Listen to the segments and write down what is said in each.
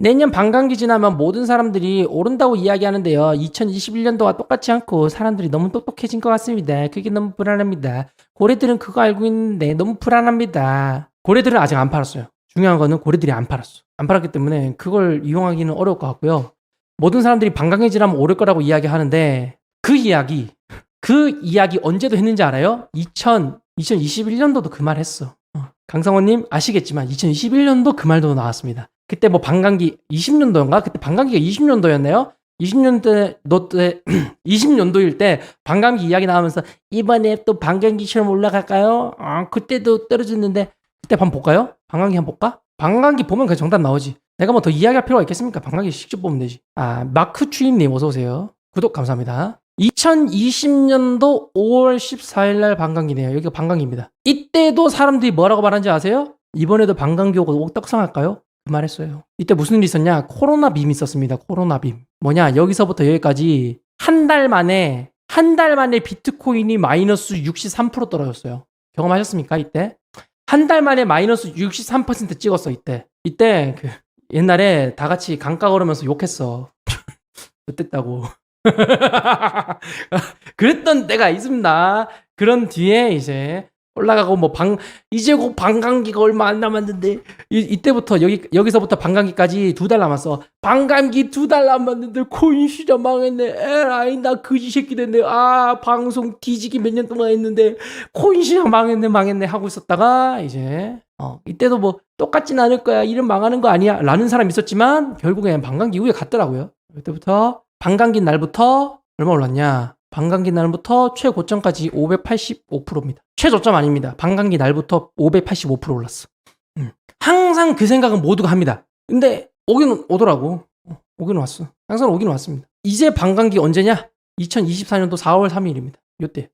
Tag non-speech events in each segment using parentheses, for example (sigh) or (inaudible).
내년 반감기 지나면 모든 사람들이 오른다고 이야기하는데요. 2021년도와 똑같지 않고 사람들이 너무 똑똑해진 것 같습니다. 그게 너무 불안합니다. 고래들은 그거 알고 있는데 너무 불안합니다. 고래들은 아직 안 팔았어요. 중요한 거는 고래들이 안 팔았어. 안 팔았기 때문에 그걸 이용하기는 어려울 것 같고요. 모든 사람들이 반감기 지나면 오를 거라고 이야기하는데 그 이야기, 그 이야기 언제도 했는지 알아요? 2000, 2021년도도 그 말 했어. 어, 강성원님 아시겠지만 2021년도 그 말도 나왔습니다. 그때 뭐 반감기 20년도인가? 그때 반감기가 20년도였네요. 20년도 때 (clears throat) 20년도일 때 반감기 이야기 나오면서 이번에 또 반감기처럼 올라갈까요? 아, 그때도 떨어졌는데 그때 한번 볼까요? 반감기 한번 볼까? 반감기 보면 그 정답 나오지. 내가 뭐 더 이야기할 필요가 있겠습니까? 반감기 직접 보면 되지. 아, 마크 추임님 어서 오세요. 구독 감사합니다. 2020년도 5월 14일 날 반감기네요. 여기가 반감기입니다. 이때도 사람들이 뭐라고 말하는지 아세요? 이번에도 반감기 오고 옥떡상할까요? 그 말했어요. 이때 무슨 일이 있었냐? 코로나 빔 있었습니다. 코로나 빔. 뭐냐? 여기서부터 여기까지 한 달 만에 한 달 만에 비트코인이 마이너스 63% 떨어졌어요. 경험하셨습니까? 이때? 한 달 만에 마이너스 63% 찍었어 이때. 이때 그 옛날에 다 같이 강가 걸으면서 욕했어. (laughs) 어땠다고. (laughs) 그랬던 때가 있습니다. 그런 뒤에 이제 올라가고 뭐 방 이제 곧 반감기가 얼마 안 남았는데 이, 이때부터 여기 여기서부터 반감기까지 두 달 남았어. 반감기 두 달 남았는데 코인 시장 망했네. 에라이 나 그지 새끼 됐네. 아 방송 뒤지기 몇 년 동안 했는데 코인 시장 망했네 망했네 하고 있었다가 이제 어 이때도 뭐 똑같진 않을 거야. 이름 망하는 거 아니야. 라는 사람 있었지만 결국엔 반감기 이후에 갔더라고요. 그때부터 반감기 날부터 얼마 올랐냐? 반감기 날부터 최고점까지 585%입니다. 최저점 아닙니다. 반감기 날부터 585% 올랐어. 음. 항상 그 생각은 모두가 합니다. 근데 오긴 오더라고. 어, 오긴 왔어. 항상 오긴 왔습니다. 이제 반감기 언제냐? 2024년도 4월 3일입니다. 요때.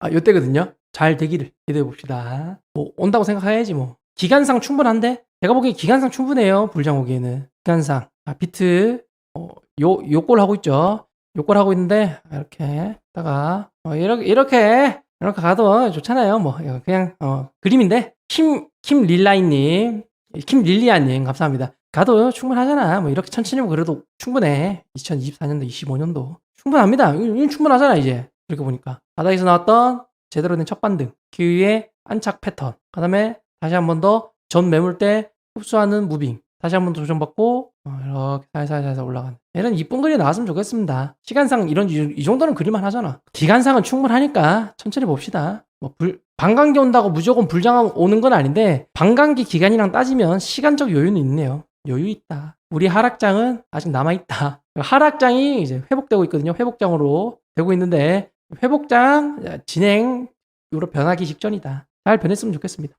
아, 요때거든요. 잘 되기를 기대해 봅시다. 뭐 온다고 생각해야지 뭐. 기간상 충분한데? 제가 보기엔 기간상 충분해요. 불장 오기에는. 기간상. 아, 비트 어, 요 요꼴 하고 있죠. 요꼴 하고 있는데 이렇게 다가 어, 이렇게 이렇게 이렇게 가도 좋잖아요. 뭐 그냥 어, 그림인데 김 릴리아님 감사합니다. 가도 충분하잖아. 뭐 이렇게 천천히 그래도 충분해. 2024년도, 25년도 충분합니다. 충분하잖아 이제 이렇게 보니까 바닥에서 나왔던 제대로 된 첫 반등, 그 위에 안착 패턴, 그다음에 다시 한 번 더 전 매물대 흡수하는 무빙, 다시 한번 조정받고 어, 이렇게 살살살살 올라가는 이런 이쁜 그림 나왔으면 좋겠습니다. 시간상 이런 이, 이 정도는 그릴만 하잖아. 기간상은 충분하니까 천천히 봅시다. 뭐 불, 반감기 온다고 무조건 불장 오는 건 아닌데 반감기 기간이랑 따지면 시간적 여유는 있네요. 여유 있다. 우리 하락장은 아직 남아 있다. 하락장이 이제 회복되고 있거든요. 회복장으로 되고 있는데 회복장 진행으로 변하기 직전이다. 잘 변했으면 좋겠습니다.